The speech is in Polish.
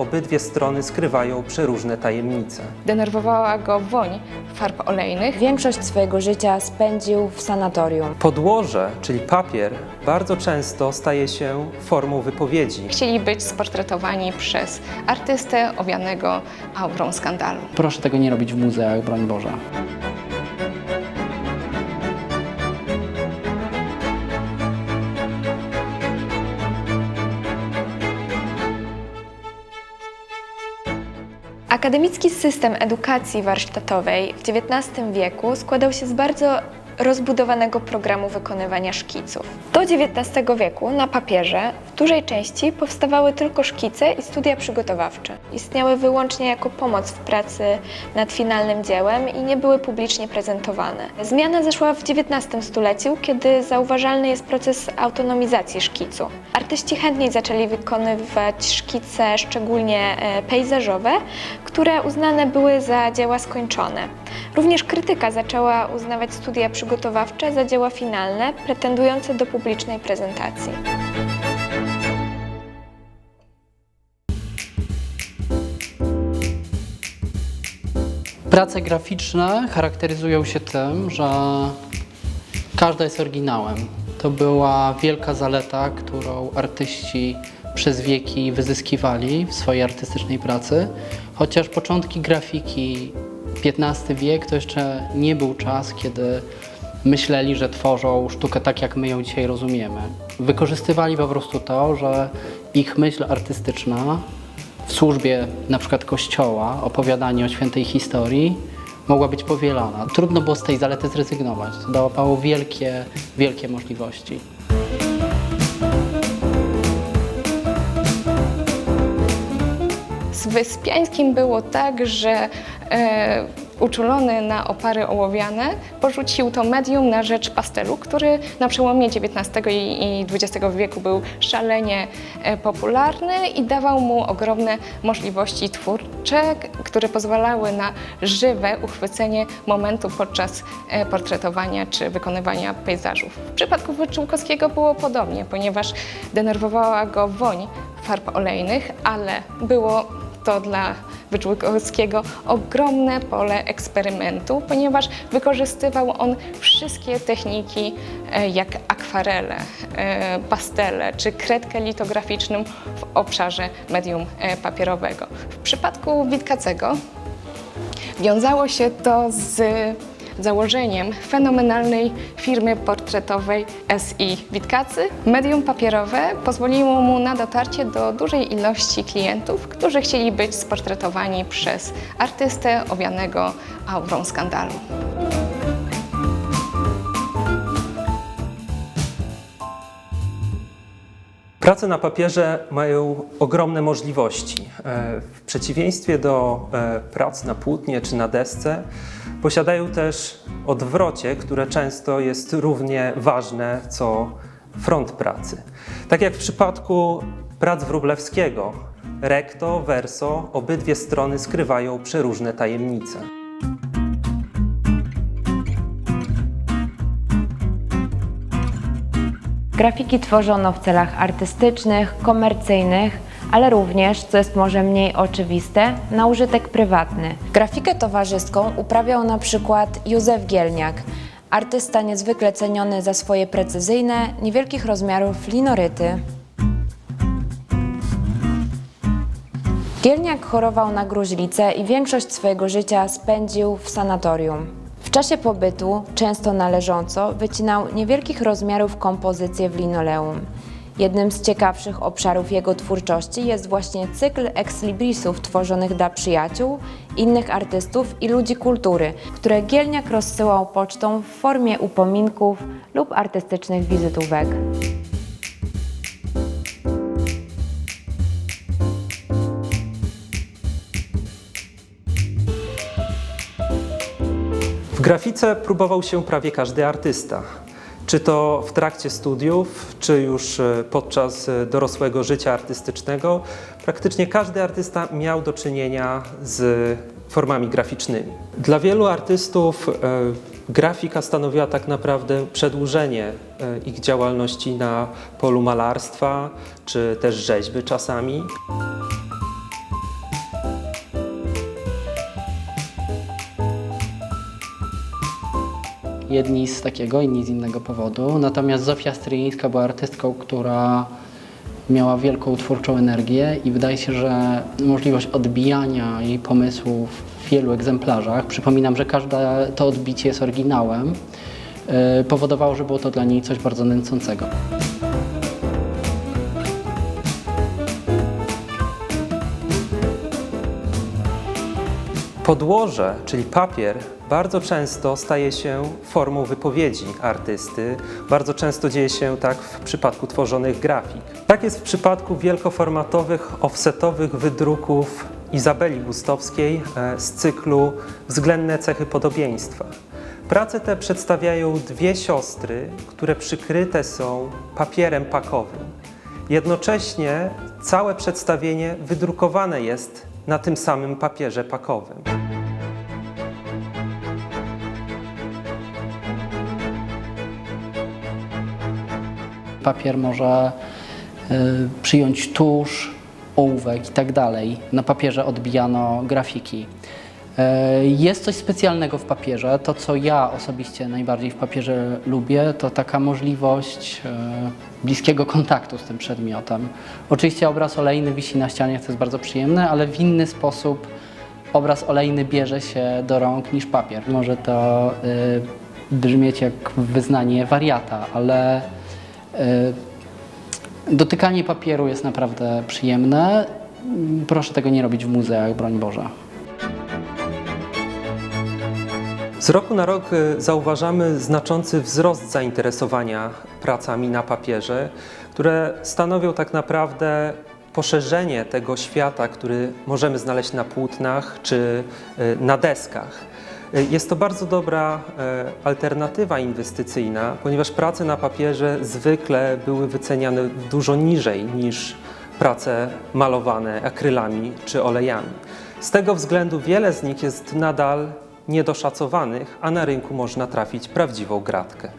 obydwie strony skrywają przeróżne tajemnice. Denerwowała go woń farb olejnych. Większość swojego życia spędził w sanatorium. Podłoże, czyli papier, bardzo często staje się formą wypowiedzi. Chcieli być sportretowani przez artystę owianego aurą skandalu. Proszę tego nie robić w muzeach, broń Boże. Akademicki system edukacji warsztatowej w XIX wieku składał się z bardzo rozbudowanego programu wykonywania szkiców. Do XIX wieku na papierze w dużej części powstawały tylko szkice i studia przygotowawcze. Istniały wyłącznie jako pomoc w pracy nad finalnym dziełem i nie były publicznie prezentowane. Zmiana zaszła w XIX stuleciu, kiedy zauważalny jest proces autonomizacji szkicu. Artyści chętniej zaczęli wykonywać szkice, szczególnie e, pejzażowe, które uznane były za dzieła skończone. Również krytyka zaczęła uznawać studia przygotowawcze za dzieła finalne, pretendujące do publicznej prezentacji. Prace graficzne charakteryzują się tym, że każda jest oryginałem. To była wielka zaleta, którą artyści przez wieki wyzyskiwali w swojej artystycznej pracy. Chociaż początki grafiki, XV wiek, to jeszcze nie był czas, kiedy myśleli, że tworzą sztukę tak, jak my ją dzisiaj rozumiemy. Wykorzystywali po prostu to, że ich myśl artystyczna w służbie na przykład kościoła, opowiadanie o świętej historii mogła być powielana. Trudno było z tej zalety zrezygnować. To dawało wielkie, wielkie możliwości. Z Wyspiańskim było tak, że e, uczulony na opary ołowiane porzucił to medium na rzecz pastelu, który na przełomie XIX i i XX wieku był szalenie e, popularny i dawał mu ogromne możliwości twórcze, które pozwalały na żywe uchwycenie momentu podczas e, portretowania czy wykonywania pejzażów. W przypadku Wyczółkowskiego było podobnie, ponieważ denerwowała go woń farb olejnych, ale było to dla Wyczółkowskiego ogromne pole eksperymentu, ponieważ wykorzystywał on wszystkie techniki e, jak akwarele, e, pastele czy kredkę litograficzną w obszarze medium e, papierowego. W przypadku Witkacego wiązało się to z założeniem fenomenalnej firmy portretowej SI Witkacy. Medium papierowe pozwoliło mu na dotarcie do dużej ilości klientów, którzy chcieli być sportretowani przez artystę owianego aurą skandalu. Prace na papierze mają ogromne możliwości. E, W przeciwieństwie do e, prac na płótnie czy na desce, posiadają też odwrocie, które często jest równie ważne co front pracy. Tak jak w przypadku prac Wróblewskiego, recto, verso, obydwie strony skrywają przeróżne tajemnice. Grafiki tworzono w celach artystycznych, komercyjnych, ale również, co jest może mniej oczywiste, na użytek prywatny. Grafikę towarzyską uprawiał na przykład Józef Gielniak, artysta niezwykle ceniony za swoje precyzyjne, niewielkich rozmiarów linoryty. Gielniak chorował na gruźlicę i większość swojego życia spędził w sanatorium. W czasie pobytu, często należąco, wycinał niewielkich rozmiarów kompozycje w linoleum. Jednym z ciekawszych obszarów jego twórczości jest właśnie cykl ekslibrisów tworzonych dla przyjaciół, innych artystów i ludzi kultury, które Gielniak rozsyłał pocztą w formie upominków lub artystycznych wizytówek. Grafice próbował się prawie każdy artysta. Czy to w trakcie studiów, czy już e, podczas e, dorosłego życia artystycznego, praktycznie każdy artysta miał do czynienia z formami graficznymi. Dla wielu artystów e, grafika stanowiła tak naprawdę przedłużenie ich działalności na polu malarstwa, czy też rzeźby czasami. Jedni z takiego, inni z innego powodu. Natomiast Zofia Stryjeńska była artystką, która miała wielką twórczą energię i wydaje się, że możliwość odbijania jej pomysłów w wielu egzemplarzach, przypominam, że każde to odbicie jest oryginałem, yy, powodowało, że było to dla niej coś bardzo nęcącego. Podłoże, czyli papier, bardzo często staje się formą wypowiedzi artysty. Bardzo często dzieje się tak w przypadku tworzonych grafik. Tak jest w przypadku wielkoformatowych, offsetowych wydruków Izabeli Gustowskiej e, z cyklu Względne cechy podobieństwa. Prace te przedstawiają dwie siostry, które przykryte są papierem pakowym. Jednocześnie całe przedstawienie wydrukowane jest na tym samym papierze pakowym. Papier może y, przyjąć tusz, ołówek i tak dalej. Na papierze odbijano grafiki. Y, Jest coś specjalnego w papierze. To, co ja osobiście najbardziej w papierze lubię, to taka możliwość y, bliskiego kontaktu z tym przedmiotem. Oczywiście obraz olejny wisi na ścianie, to jest bardzo przyjemne, ale w inny sposób obraz olejny bierze się do rąk niż papier. Może to y, brzmieć jak wyznanie wariata, ale dotykanie papieru jest naprawdę przyjemne. Proszę tego nie robić w muzeach, broń Boże. Z roku na rok y, zauważamy znaczący wzrost zainteresowania pracami na papierze, które stanowią tak naprawdę poszerzenie tego świata, który możemy znaleźć na płótnach czy y, na deskach. Y, Jest to bardzo dobra alternatywa inwestycyjna, ponieważ prace na papierze zwykle były wyceniane dużo niżej niż prace malowane akrylami czy olejami. Z tego względu wiele z nich jest nadal niedoszacowanych, a na rynku można trafić prawdziwą gratkę.